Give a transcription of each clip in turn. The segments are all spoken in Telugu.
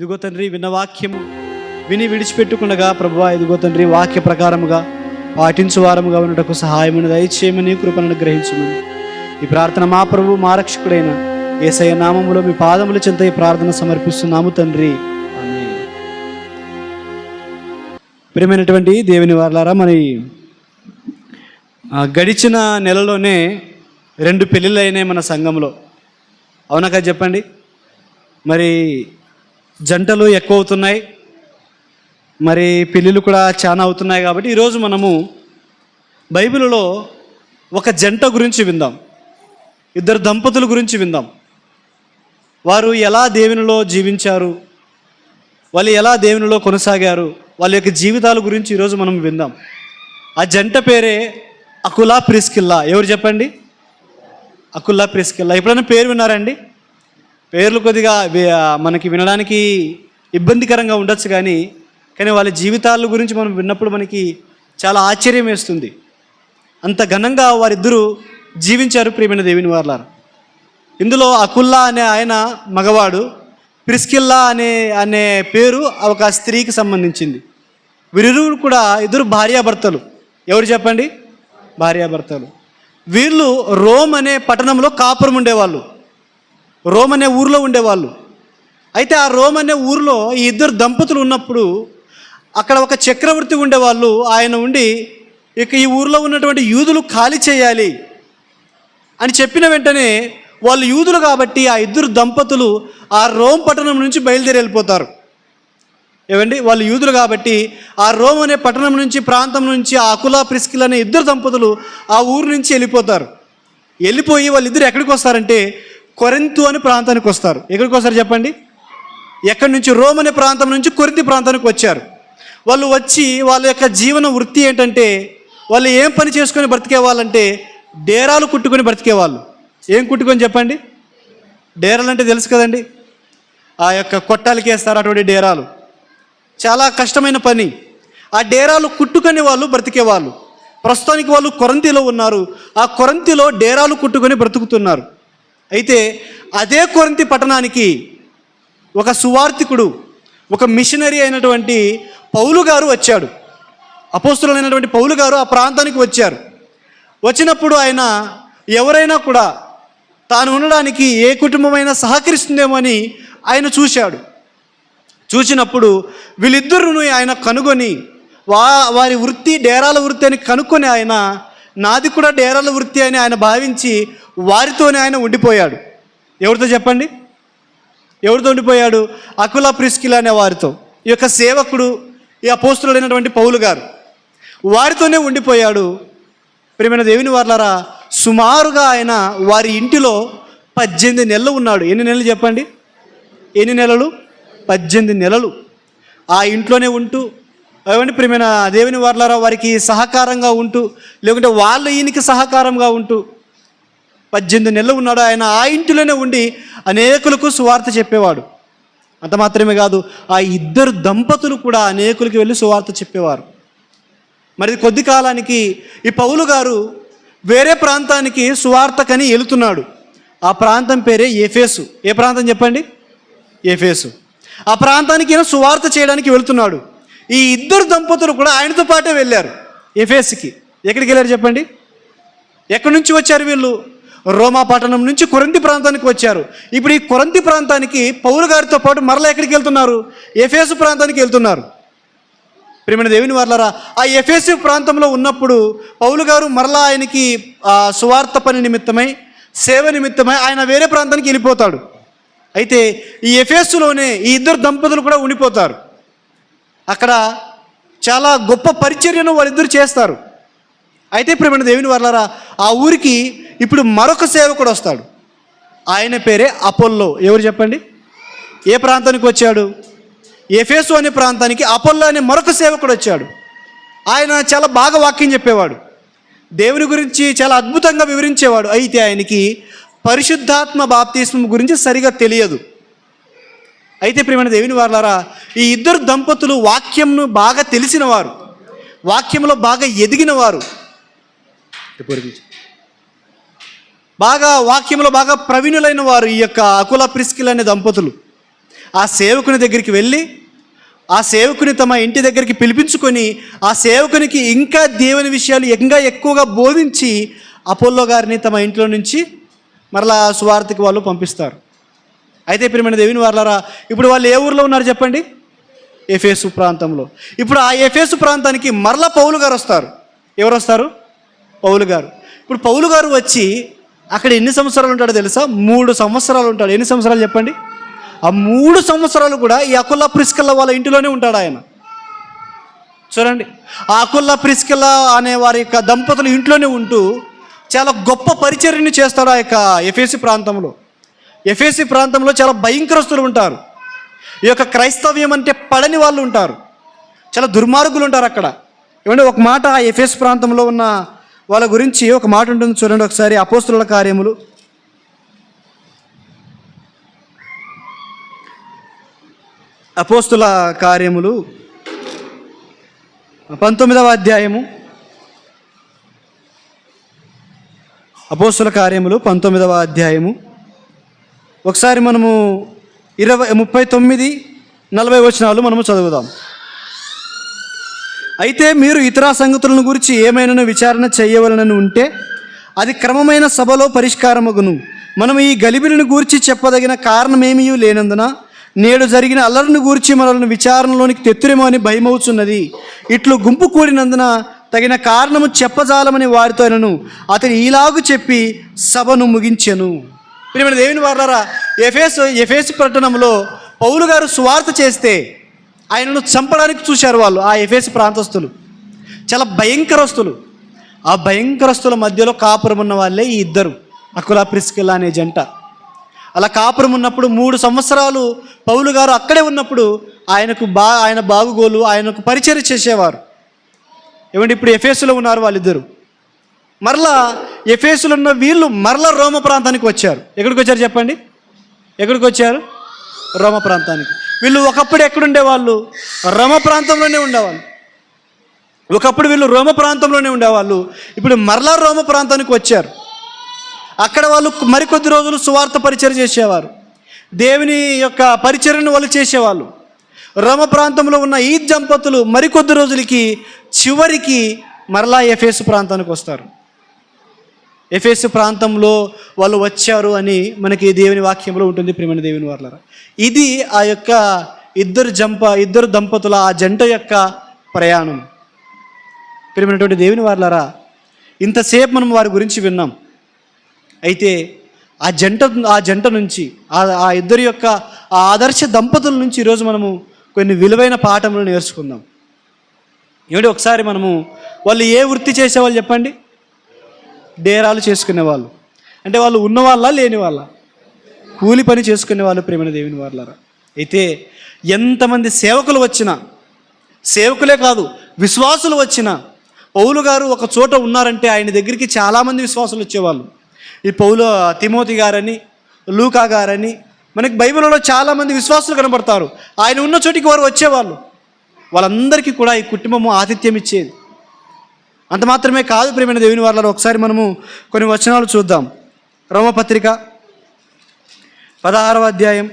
ఇదిగో తండ్రి విన్న వాక్యము. విని విడిచిపెట్టుకుండగా ప్రభువా ఇదిగో తండ్రి వాక్య ప్రకారముగా పాటించు వారముగా ఉన్నటకు సహాయమును దయచేయమని కృపను గ్రహించమని ఈ ప్రార్థన మా ప్రభు మా రక్షకుడైన ఏసయ్య నామములో మీ పాదముల చెంత ఈ ప్రార్థన సమర్పిస్తున్నాము తండ్రి. ప్రియమైనటువంటి దేవుని వాళ్ళారా మరి గడిచిన నెలలోనే రెండు పెళ్ళిళ్ళు అయినాయి మన సంఘంలో అవునా కదా చెప్పండి? మరి జంటలు ఎక్కువ అవుతున్నాయి మరి పెళ్ళిళ్ళు కూడా చాలా అవుతున్నాయి కాబట్టి ఈరోజు మనము బైబిల్లో ఒక జంట గురించి విందాం. ఇద్దరు దంపతుల గురించి విందాం. వారు ఎలా దేవునిలో జీవించారు? వాళ్ళు ఎలా దేవునిలో కొనసాగారు? వాళ్ళ యొక్క జీవితాల గురించి ఈరోజు మనం విందాం. ఆ జంట పేరే అకులా ప్రిస్కిల్లా. ఎవరు చెప్పండి? అకుల్లా ప్రిస్కిల్లా. ఎప్పుడైనా పేరు విన్నారండి పేర్లు కొద్దిగా మనకి వినడానికి ఇబ్బందికరంగా ఉండొచ్చు కానీ కానీ వాళ్ళ జీవితాల గురించి మనం విన్నప్పుడు మనకి చాలా ఆశ్చర్యం వేస్తుంది. అంత ఘనంగా వారిద్దరూ జీవించారు ప్రియమైన దేవిని వార్లారు. ఇందులో అకుల్లా అనే ఆయన మగవాడు ప్రిస్కిల్లా అనే అనే పేరు ఒక స్త్రీకి సంబంధించింది. వీరు కూడా ఇద్దరు భార్యాభర్తలు. ఎవరు చెప్పండి? భార్యాభర్తలు. వీళ్ళు రోమ్ అనే పట్టణంలో కాపురం ఉండేవాళ్ళు రోమ్ అనే ఊర్లో ఉండేవాళ్ళు. అయితే ఆ రోమ్ అనే ఊరిలో ఈ ఇద్దరు దంపతులు ఉన్నప్పుడు అక్కడ ఒక చక్రవర్తి ఉండేవాళ్ళు. ఆయన ఉండి ఇక ఈ ఊర్లో ఉన్నటువంటి యూదులు ఖాళీ చేయాలి అని చెప్పిన వెంటనే వాళ్ళు యూదులు కాబట్టి ఆ ఇద్దరు దంపతులు ఆ రోమ్ పట్టణం నుంచి బయలుదేరి వెళ్ళిపోతారు. ఏమండి వాళ్ళు యూదులు కాబట్టి ఆ రోమ్ అనే పట్టణం నుంచి ప్రాంతం నుంచి ఆ అకులా ప్రిస్కిల్ అనే ఇద్దరు దంపతులు ఆ ఊరు నుంచి వెళ్ళిపోతారు. వెళ్ళిపోయి వాళ్ళిద్దరు ఎక్కడికి వస్తారంటే కొరింతు అనే ప్రాంతానికి వస్తారు. ఎక్కడికి వస్తారు చెప్పండి? ఎక్కడి నుంచి? రోమ్ అనే ప్రాంతం నుంచి కొరింతి ప్రాంతానికి వచ్చారు. వాళ్ళు వచ్చి వాళ్ళ యొక్క జీవన వృత్తి ఏంటంటే వాళ్ళు ఏం పని చేసుకొని బ్రతికే వాళ్ళంటే డేరాలు కుట్టుకొని బ్రతికేవాళ్ళు. ఏం కుట్టుకొని చెప్పండి? డేరాలు అంటే తెలుసు కదండి? ఆ యొక్క కొట్టాలకి వేస్తారు అటువంటి డేరాలు. చాలా కష్టమైన పని. ఆ డేరాలు కుట్టుకొని వాళ్ళు బ్రతికేవాళ్ళు. ప్రస్తుతానికి వాళ్ళు కొరంతిలో ఉన్నారు. ఆ కొరంతిలో డేరాలు కుట్టుకొని బ్రతుకుతున్నారు. అయితే అదే కొరంతి పట్టణానికి ఒక సువార్థికుడు ఒక మిషనరీ అయినటువంటి పౌలు గారు వచ్చాడు. అపోస్తులైనటువంటి పౌలు గారు ఆ ప్రాంతానికి వచ్చారు. వచ్చినప్పుడు ఆయన ఎవరైనా కూడా తాను ఉండడానికి ఏ కుటుంబమైనా సహకరిస్తుందేమో అని ఆయన చూశాడు. చూసినప్పుడు వీళ్ళిద్దరును ఆయన కనుగొని వా వారి వృత్తి డేరాల వృత్తి అని కనుక్కొని ఆయన నాది కూడా డేరాల వృత్తి అని ఆయన భావించి వారితోనే ఆయన ఉండిపోయాడు. ఎవరితో చెప్పండి? ఎవరితో ఉండిపోయాడు? అకుల ప్రిస్కిల్ అనే వారితో. ఈ యొక్క సేవకుడు ఈ అపోస్తుడైనటువంటి పౌలు గారు. వారితోనే ఉండిపోయాడు. ప్రేమైన దేవుని వార్లారా సుమారుగా ఆయన వారి ఇంటిలో పద్దెనిమిది నెలలు ఉన్నాడు. ఎన్ని నెలలు చెప్పండి? ఎన్ని నెలలు? పద్దెనిమిది నెలలు. ఆ ఇంట్లోనే ఉంటూ ఏమండి ప్రేమైన దేవుని వార్లారా వారికి సహకారంగా ఉంటూ లేకుంటే వాళ్ళ ఈయనకి సహకారంగా ఉంటూ పద్దెనిమిది నెలలు ఉన్నాడు. ఆయన ఆ ఇంటిలోనే ఉండి అనేకులకు సువార్త చెప్పేవాడు. అంత మాత్రమే కాదు ఆ ఇద్దరు దంపతులు కూడా అనేకులకి వెళ్ళి సువార్త చెప్పేవారు. మరి కొద్ది కాలానికి ఈ పౌలు గారు వేరే ప్రాంతానికి సువార్తకని వెళుతున్నాడు ఆ ప్రాంతం పేరే ఎఫేసు. ఏ ప్రాంతం చెప్పండి? ఏఫేసు ఆ ప్రాంతానికి ఈయన సువార్త చేయడానికి వెళుతున్నాడు. ఈ ఇద్దరు దంపతులు కూడా ఆయనతో పాటే వెళ్ళారు. ఎఫేస్కి. ఎక్కడికి వెళ్ళారు చెప్పండి? ఎక్కడి నుంచి వచ్చారు వీళ్ళు? రోమా పట్టణం నుంచి కొరంతి ప్రాంతానికి వచ్చారు. ఇప్పుడు ఈ కొరంతి ప్రాంతానికి పౌరు గారితో పాటు మరలా ఎక్కడికి వెళ్తున్నారు? ఎఫేసు ప్రాంతానికి వెళ్తున్నారు. ప్రియమైన దేవుని వర్లరా ఆ ఎఫేసు ప్రాంతంలో ఉన్నప్పుడు పౌలు గారు మరలా ఆయనకి సువార్త పని నిమిత్తమై సేవ నిమిత్తమై ఆయన వేరే ప్రాంతానికి వెళ్ళిపోతాడు. అయితే ఈ ఎఫేసులోనే ఈ ఇద్దరు దంపతులు కూడా ఉండిపోతారు. అక్కడ చాలా గొప్ప పరిచర్యను వాళ్ళిద్దరు చేస్తారు. అయితే ప్రేమ దేవుని వాళ్ళరా ఆ ఊరికి ఇప్పుడు మరొక సేవకుడు వస్తాడు. ఆయన పేరే అపోల్లో. ఎవరు చెప్పండి? ఏ ప్రాంతానికి వచ్చాడు? ఎఫేసు అనే ప్రాంతానికి అపోల్లో అనే మరొక సేవకుడు వచ్చాడు. ఆయన చాలా బాగా వాక్యం చెప్పేవాడు. దేవుని గురించి చాలా అద్భుతంగా వివరించేవాడు. అయితే ఆయనకి పరిశుద్ధాత్మ బాప్తీస్మం గురించి సరిగా తెలియదు. అయితే ప్రియమైన దేవుని వారులారా ఈ ఇద్దరు దంపతులు వాక్యంను బాగా తెలిసిన వారు వాక్యంలో బాగా ఎదిగిన వారు బాగా వాక్యంలో బాగా ప్రవీణులైన వారు ఈ యొక్క అకుల ప్రిస్కిల్ అనే దంపతులు. ఆ సేవకుని దగ్గరికి వెళ్ళి ఆ సేవకుని తమ ఇంటి దగ్గరికి పిలిపించుకొని ఆ సేవకునికి ఇంకా దేవుని విషయాలు ఇంకా ఎక్కువగా బోధించి అపోల్లో గారిని తమ ఇంట్లో నుంచి మరలా సువార్తకి వాళ్ళు పంపిస్తారు. అయితే ప్రియమైన దేవుని వాళ్ళరా ఇప్పుడు వాళ్ళు ఏ ఊర్లో ఉన్నారు చెప్పండి? ఎఫేసు ప్రాంతంలో. ఇప్పుడు ఆ ఎఫేసు ప్రాంతానికి మరలా పౌలు గారు వస్తారు. ఎవరు వస్తారు? పౌలు గారు. ఇప్పుడు పౌలు గారు వచ్చి అక్కడ ఎన్ని సంవత్సరాలు ఉంటాడో తెలుసా? మూడు సంవత్సరాలు ఉంటాడు. ఎన్ని సంవత్సరాలు చెప్పండి? ఆ మూడు సంవత్సరాలు కూడా ఈ అకుల్లా ప్రిస్కల్లా వాళ్ళ ఇంటిలోనే ఉంటాడు ఆయన. చూడండి. ఆ అకుల్లా ప్రిస్కల్లా అనే వారి యొక్క దంపతులు ఇంట్లోనే ఉంటూ చాలా గొప్ప పరిచర్యని చేస్తాడు ఆ యొక్క ఎఫేసి ప్రాంతంలో. ఎఫేసి ప్రాంతంలో చాలా భయంకరస్తులు ఉంటారు. ఈ యొక్క క్రైస్తవ్యం అంటే పడని వాళ్ళు ఉంటారు. చాలా దుర్మార్గులు ఉంటారు అక్కడ. ఏమంటే ఒక మాట ఆ ఎఫెస్ ప్రాంతంలో ఉన్న వాళ్ళ గురించి ఒక మాట ఉంటుంది చూడండి ఒకసారి అపోస్తుల కార్యములు. అపోస్తుల కార్యములు. పంతొమ్మిదవ అధ్యాయము. అపోస్తుల కార్యములు పంతొమ్మిదవ అధ్యాయము. ఒకసారి మనము ఇరవై ముప్పై తొమ్మిది నలభై వచనాలు మనము చదువుదాం. అయితే మీరు ఇతర సంగతులను గురించి ఏమైనా విచారణ చేయవలనని ఉంటే అది క్రమమైన సభలో పరిష్కారమగును. మనం ఈ గలిబిలిని గూర్చి చెప్పదగిన కారణమేమీ లేనందున నేడు జరిగిన అల్లరిని గూర్చి మనల్ని విచారణలోనికి తెత్తురేమో అని భయమవుతున్నది ఇట్లు గుంపు కూడినందున తగిన కారణము చెప్పజాలమని వారితోనను అతను ఈలాగు చెప్పి సభను ముగించెను. ప్రియమైన దేవుని వారారా ఎఫేస్ ఎఫేస్ పట్టణంలో పౌలు గారు సువార్త చేస్తే ఆయనను చంపడానికి చూశారు వాళ్ళు ఆ ఎఫేసు ప్రాంతస్తులు. చాలా భయంకరస్తులు. ఆ భయంకరస్తుల మధ్యలో కాపురం ఉన్న వాళ్ళే ఈ ఇద్దరు అకులా ప్రిస్కిల్లా అనే జంట. అలా కాపురం ఉన్నప్పుడు మూడు సంవత్సరాలు పౌలు గారు అక్కడే ఉన్నప్పుడు ఆయనకు బా ఆయన బాగుగోలు ఆయనకు పరిచయం చేసేవారు. ఏమంటే ఇప్పుడు ఎఫేసులో ఉన్నారు వాళ్ళిద్దరు. మరలా ఎఫేసులు ఉన్న వీళ్ళు మరలా రోమ ప్రాంతానికి వచ్చారు. ఎక్కడికి వచ్చారు చెప్పండి? ఎక్కడికి వచ్చారు? రోమ ప్రాంతానికి. వీళ్ళు ఒకప్పుడు ఎక్కడుండే వాళ్ళు రోమ ప్రాంతంలోనే ఉండేవాళ్ళు. ఒకప్పుడు వీళ్ళు రోమ ప్రాంతంలోనే ఉండేవాళ్ళు. ఇప్పుడు మరలా రోమ ప్రాంతానికి వచ్చారు. అక్కడ వాళ్ళు మరికొద్ది రోజులు సువార్త పరిచయం చేసేవారు. దేవుని యొక్క పరిచర్యను వాళ్ళు చేసేవాళ్ళు. రోమ ప్రాంతంలో ఉన్న ఈ దంపతులు మరికొద్ది రోజులకి చివరికి మరలా ఎఫేసు ప్రాంతానికి వస్తారు. ఎఫేసు ప్రాంతంలో వాళ్ళు వచ్చారు అని మనకి దేవుని వాక్యంలో ఉంటుంది ప్రేమణ దేవుని వాళ్ళ ఇది ఆ యొక్క ఇద్దరు జంప ఇద్దరు దంపతుల ఆ జంట యొక్క ప్రయాణం. ప్రేమైనటువంటి దేవుని వాళ్ళరా ఇంతసేపు మనం వారి గురించి విన్నాం. అయితే ఆ జంట ఆ జంట నుంచి ఆ ఆ ఇద్దరి యొక్క ఆ ఆదర్శ దంపతుల నుంచి ఈరోజు మనము కొన్ని విలువైన పాఠములు నేర్చుకుందాం. ఏమిటి ఒకసారి మనము వాళ్ళు ఏ వృత్తి చేసేవాళ్ళు చెప్పండి? డేరాలు చేసుకునేవాళ్ళు. అంటే వాళ్ళు ఉన్న వాళ్ళ లేని వాళ్ళ కూలి పని చేసుకునే వాళ్ళు ప్రేమైన దేవుని వాళ్ళరా అయితే ఎంతమంది సేవకులు వచ్చినా సేవకులే కాదు విశ్వాసులు వచ్చినా పౌలు గారు ఒక చోట ఉన్నారంటే ఆయన దగ్గరికి చాలామంది విశ్వాసులు వచ్చేవాళ్ళు. ఈ పౌలు తిమోతి గారని లూకా గారని మనకి బైబిల్లో చాలామంది విశ్వాసులు కనబడతారు. ఆయన ఉన్న చోటికి వారు వచ్చేవాళ్ళు. వాళ్ళందరికీ కూడా ఈ కుటుంబము ఆతిథ్యం ఇచ్చేది. అంత మాత్రమే కాదు ప్రేమైన దేవుని వాళ్ళలో ఒకసారి మనము కొన్ని వచనాలు చూద్దాం. రోమపత్రిక పదహారవ అధ్యాయం.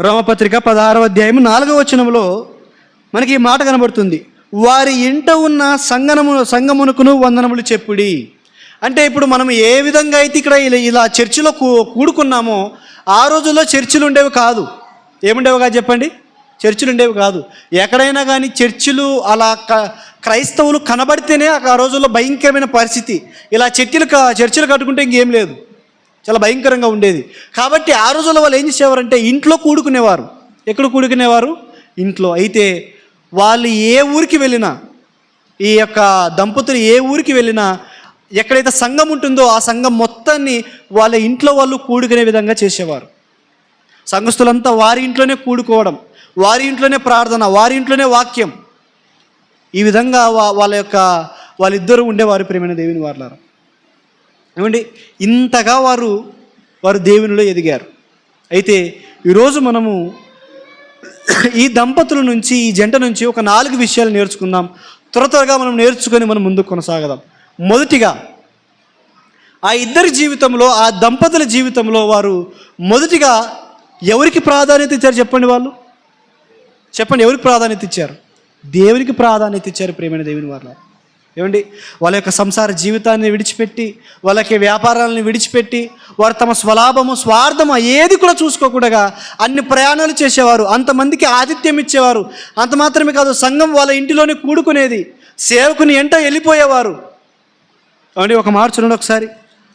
రోమపత్రిక పదహారవ అధ్యాయం నాలుగవ వచనంలో మనకి ఈ మాట కనబడుతుంది. వారి ఇంట ఉన్న సంగనము సంగమునకును వందనములు చెప్పుడి. అంటే ఇప్పుడు మనం ఏ విధంగా అయితే ఇక్కడ ఇలా- ఇలా చర్చిలో కూ- కూడుకున్నామో ఆ రోజుల్లో చర్చిలు ఉండేవి కాదు. ఏముండేవి కాదు చెప్పండి? చర్చిలు ఉండేవి కాదు. ఎక్కడైనా కానీ చర్చిలు అలా క క్రైస్తవులు కనబడితేనే ఆ రోజుల్లో భయంకరమైన పరిస్థితి. ఇలా చర్చిలు క- చర్చిలు కట్టుకుంటే ఇంకేం లేదు. చాలా భయంకరంగా ఉండేది. కాబట్టి ఆ రోజుల్లో వాళ్ళు ఏం చేసేవారంటే ఇంట్లో కూడుకునేవారు. ఎక్కడ కూడుకునేవారు? ఇంట్లో. అయితే వాళ్ళు ఏ ఊరికి వెళ్ళినా ఈ యొక్క దంపతులు ఏ ఊరికి వెళ్ళినా ఎక్కడైతే సంఘం ఉంటుందో ఆ సంఘం మొత్తాన్ని వాళ్ళ ఇంట్లో వాళ్ళు కూడుకునే విధంగా చేసేవారు. సంఘస్థులంతా వారి ఇంట్లోనే కూడుకోవడం వారి ఇంట్లోనే ప్రార్థన వారి ఇంట్లోనే వాక్యం. ఈ విధంగా వా- వాళ్ళ యొక్క వాళ్ళిద్దరూ ఉండేవారు ప్రేమైన దేవుని వారులారా. ఏమండి ఇంతగా వారు వారు దేవునిలో ఎదిగారు. అయితే ఈరోజు మనము ఈ దంపతుల నుంచి ఈ జంట నుంచి ఒక నాలుగు విషయాలు నేర్చుకుందాం. త్వర త్వరగా మనం నేర్చుకొని మనం ముందుకు కొనసాగదాం. మొదటిగా ఆ ఇద్దరి జీవితంలో ఆ దంపతుల జీవితంలో వారు మొదటిగా ఎవరికి ప్రాధాన్యత ఇచ్చారు చెప్పండి వాళ్ళు? చెప్పండి ఎవరికి ప్రాధాన్యత ఇచ్చారు? దేవునికి ప్రాధాన్యత ఇచ్చారు ప్రేమైన దేవుని వాళ్ళ ఏమండి? వాళ్ళ యొక్క సంసార జీవితాన్ని విడిచిపెట్టి వాళ్ళకి వ్యాపారాలను విడిచిపెట్టి వారు తమ స్వలాభము స్వార్థము ఏది కూడా చూసుకోకుండా అన్ని ప్రయాణాలు చేసేవారు. అంతమందికి ఆతిథ్యం ఇచ్చేవారు. అంత మాత్రమే కాదు సంఘం వాళ్ళ ఇంటిలోనే కూడుకునేది సేవకుని ఎంట వెళ్ళిపోయేవారు. అండి ఒక మార్చునండి ఒకసారి.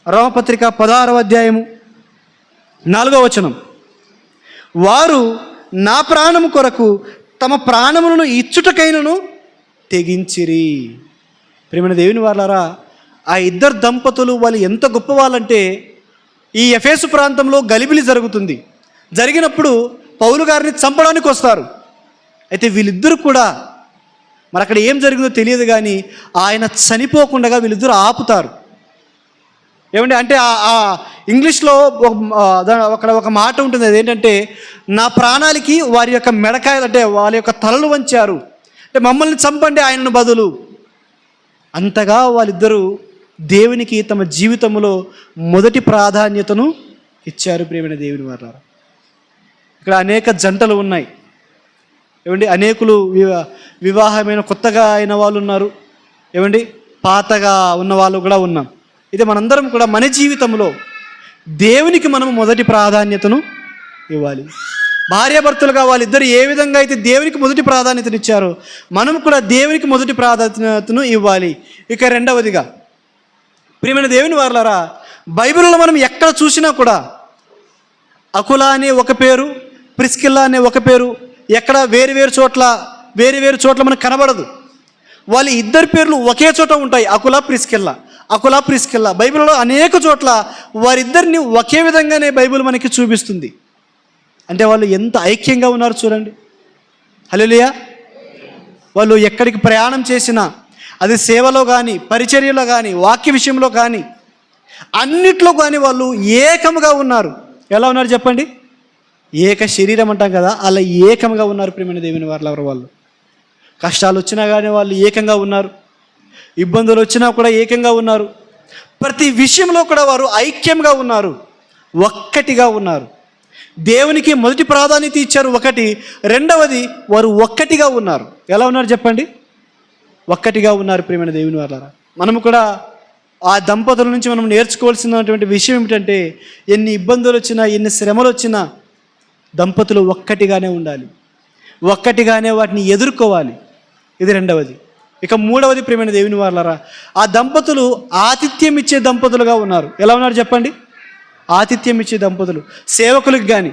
రోమపత్రిక పదహారవ అధ్యాయము నాలుగవ వచనం. వారు నా ప్రాణము కొరకు తమ ప్రాణములను ఇచ్చుటకైనను తెగించిరి. ప్రేమైన దేవుని వాళ్ళారా ఆ ఇద్దరు దంపతులు వాళ్ళు ఎంత గొప్ప వాళ్ళంటే ఈ ఎఫేసు ప్రాంతంలో గలిబిలి జరుగుతుంది. జరిగినప్పుడు పౌలు గారిని చంపడానికి వస్తారు. అయితే వీళ్ళిద్దరూ కూడా మరి అక్కడ ఏం జరిగిందో తెలియదు కానీ ఆయన చనిపోకుండా వీళ్ళిద్దరు ఆపుతారు. ఏమంటే అంటే ఆ- ఇంగ్లీష్లో అక్కడ ఒక మాట ఉంటుంది. అదేంటంటే నా ప్రాణాలకి వారి యొక్క మెడకాయలు అంటే వాళ్ళ యొక్క తలలు వంచారు. అంటే మమ్మల్ని చంపండి ఆయనను బదులు. అంతగా వాళ్ళిద్దరూ దేవునికి తమ జీవితంలో మొదటి ప్రాధాన్యతను ఇచ్చారు ప్రేమైన దేవుని వారు ఇక్కడ అనేక జంటలు ఉన్నాయి. ఏమండి? అనేకులు వివా వివాహమైన కొత్తగా అయిన వాళ్ళు ఉన్నారు. ఏమండి? పాతగా ఉన్న వాళ్ళు కూడా ఉన్నాం. ఇది మనందరం కూడా మన జీవితంలో దేవునికి మనం మొదటి ప్రాధాన్యతను ఇవ్వాలి. భార్యాభర్తలుగా వాళ్ళిద్దరు ఏ విధంగా అయితే దేవునికి మొదటి ప్రాధాన్యతను ఇచ్చారో మనం కూడా దేవునికి మొదటి ప్రాధాన్యతను ఇవ్వాలి. ఇక రెండవదిగా ప్రియమైన దేవుని వారులారా బైబిల్లో మనం ఎక్కడ చూసినా కూడా అకుల అనే ఒక పేరు ప్రిస్కిల్లా అనే ఒక పేరు ఎక్కడ వేరు వేరు చోట్ల వేరు వేరు చోట్ల మనకు కనబడదు. వాళ్ళ ఇద్దరి పేర్లు ఒకే చోట ఉంటాయి. Aquila Priscilla. Aquila Priscilla. బైబిల్లో అనేక చోట్ల వారిద్దరిని ఒకే విధంగానే బైబిల్ మనకి చూపిస్తుంది. అంటే వాళ్ళు ఎంత ఐక్యంగా ఉన్నారు చూడండి. హలోలియా వాళ్ళు ఎక్కడికి ప్రయాణం చేసినా అది సేవలో కానీ పరిచర్యలో కానీ వాక్య విషయంలో కానీ అన్నిట్లో కానీ వాళ్ళు ఏకముగా ఉన్నారు. ఎలా ఉన్నారు చెప్పండి? ఏక శరీరం అంటాం కదా అలా ఏకంగా ఉన్నారు ప్రేమైన దేవుని వారు ఎవరు వాళ్ళు? కష్టాలు వచ్చినా కానీ వాళ్ళు ఏకంగా ఉన్నారు. ఇబ్బందులు వచ్చినా కూడా ఏకంగా ఉన్నారు. ప్రతి విషయంలో కూడా వారు ఐక్యంగా ఉన్నారు. ఒక్కటిగా ఉన్నారు. దేవునికి మొదటి ప్రాధాన్యత ఇచ్చారు ఒకటి రెండవది వారు ఒక్కటిగా ఉన్నారు. ఎలా ఉన్నారు చెప్పండి? ఒక్కటిగా ఉన్నారు ప్రేమైన దేవుని వాళ్ళారా మనము కూడా ఆ దంపతుల నుంచి మనం నేర్చుకోవాల్సినటువంటి విషయం ఏమిటంటే ఎన్ని ఇబ్బందులు వచ్చినా ఎన్ని శ్రమలు వచ్చినా దంపతులు ఒక్కటిగానే ఉండాలి. ఒక్కటిగానే వాటిని ఎదుర్కోవాలి. ఇది రెండవది. ఇక మూడవది ప్రేమైన దేవుని వాళ్ళరా ఆ దంపతులు ఆతిథ్యం ఇచ్చే దంపతులుగా ఉన్నారు. ఎలా ఉన్నారు చెప్పండి? ఆతిథ్యం ఇచ్చే దంపతులు. సేవకులకు కానీ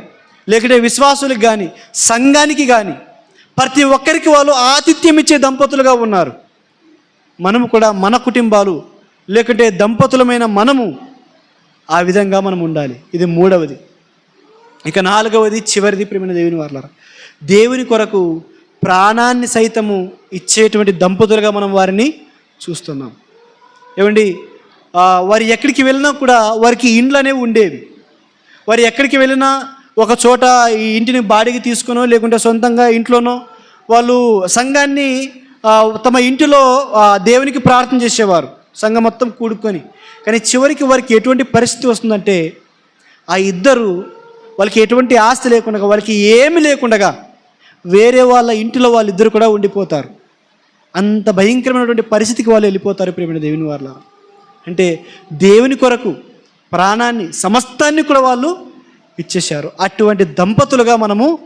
లేకుంటే విశ్వాసులకు కానీ సంఘానికి కానీ ప్రతి ఒక్కరికి వాళ్ళు ఆతిథ్యం ఇచ్చే దంపతులుగా ఉన్నారు. మనము కూడా మన కుటుంబాలు లేకుంటే దంపతులమైన మనము ఆ విధంగా మనం ఉండాలి. ఇది మూడవది. ఇక నాలుగవది చివరిది ప్రేమైన దేవుని వార్లారా. దేవుని కొరకు ప్రాణాన్ని సైతము ఇచ్చేటువంటి దంపతులుగా మనం వారిని చూస్తున్నాం. ఏమండి? వారు ఎక్కడికి వెళ్ళినా కూడా వారికి ఇండ్లు అనేవి ఉండేవి. వారు ఎక్కడికి వెళ్ళినా ఒక చోట ఈ ఇంటిని బాడికి తీసుకునో లేకుంటే సొంతంగా ఇంట్లోనో వాళ్ళు సంఘాన్ని తమ ఇంటిలో దేవునికి ప్రార్థన చేసేవారు సంఘం మొత్తం కూడుకొని. కానీ చివరికి వారికి ఎటువంటి పరిస్థితి వస్తుందంటే ఆ ఇద్దరు వాళ్ళకి ఎటువంటి ఆస్తి లేకుండా వాళ్ళకి ఏమి లేకుండా వేరే వాళ్ళ ఇంటిలో వాళ్ళిద్దరు కూడా ఉండిపోతారు. అంత భయంకరమైనటువంటి పరిస్థితికి వాళ్ళు వెళ్ళిపోతారు ప్రేమైన దేవుని వాళ్ళ అంటే దేవుని కొరకు ప్రాణాన్ని సమస్తాన్ని కూడా వాళ్ళు ఇచ్చేశారు. అటువంటి దంపతులుగా మనము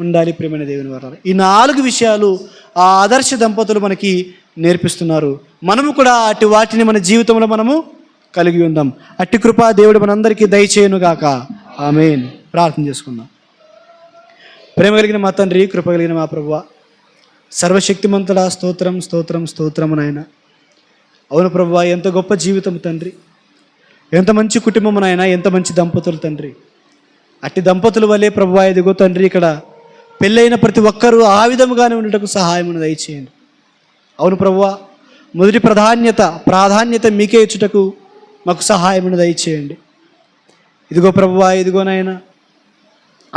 ఉండాలి ప్రేమైన దేవుని వాళ్ళ ఈ నాలుగు విషయాలు ఆ ఆదర్శ దంపతులు మనకి నేర్పిస్తున్నారు. మనము కూడా అటు వాటిని మన జీవితంలో మనము కలిగి ఉందాం. అట్టి కృప దేవుడు మనందరికీ దయచేయనుగాక. ఆమెన్. ప్రార్థన చేసుకుందాం. ప్రేమ కలిగిన మా తండ్రి కృప కలిగిన మా ప్రభు సర్వశక్తిమంతుడా స్తోత్రం స్తోత్రం స్తోత్రం నాయన. అవును ప్రభు ఎంత గొప్ప జీవితం తండ్రి. ఎంత మంచి కుటుంబం నాయన ఎంత మంచి దంపతులు తండ్రి. అట్టి దంపతుల వల్లే ప్రభు ఇదిగో తండ్రి ఇక్కడ పెళ్ళైన ప్రతి ఒక్కరూ ఆ విధముగానే ఉండటకు సహాయం దయచేయండి. అవును ప్రభు మొదటి ప్రాధాన్యత ప్రాధాన్యత మీకే ఇచ్చుటకు మాకు సహాయం దయచేయండి. ఇదిగో ప్రభువా ఇదిగో నాయన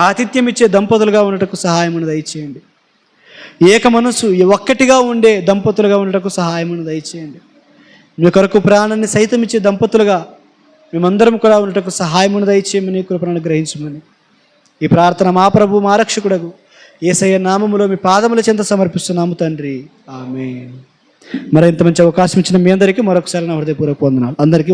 ఆతిథ్యం ఇచ్చే దంపతులుగా ఉండటకు సహాయమును దయచేయండి. ఏక మనసు ఒక్కటిగా ఉండే దంపతులుగా ఉండటకు సహాయమును దయచేయండి. మీ కొరకు ప్రాణాన్ని సైతం ఇచ్చే దంపతులుగా మేమందరం కూడా ఉండటకు సహాయమును దయచేయమని కృపణను గ్రహించమని. ఈ ప్రార్థన మా ప్రభు మా రక్షకుడకు ఏసయ్య నామములో మీ పాదముల చెంత సమర్పిస్తున్నాము తండ్రి. ఆమె మరి ఇంత మంచి అవకాశం ఇచ్చిన మీ అందరికీ మరొకసారి నా హృదయపూర్వక వందనాలు. అందరికీ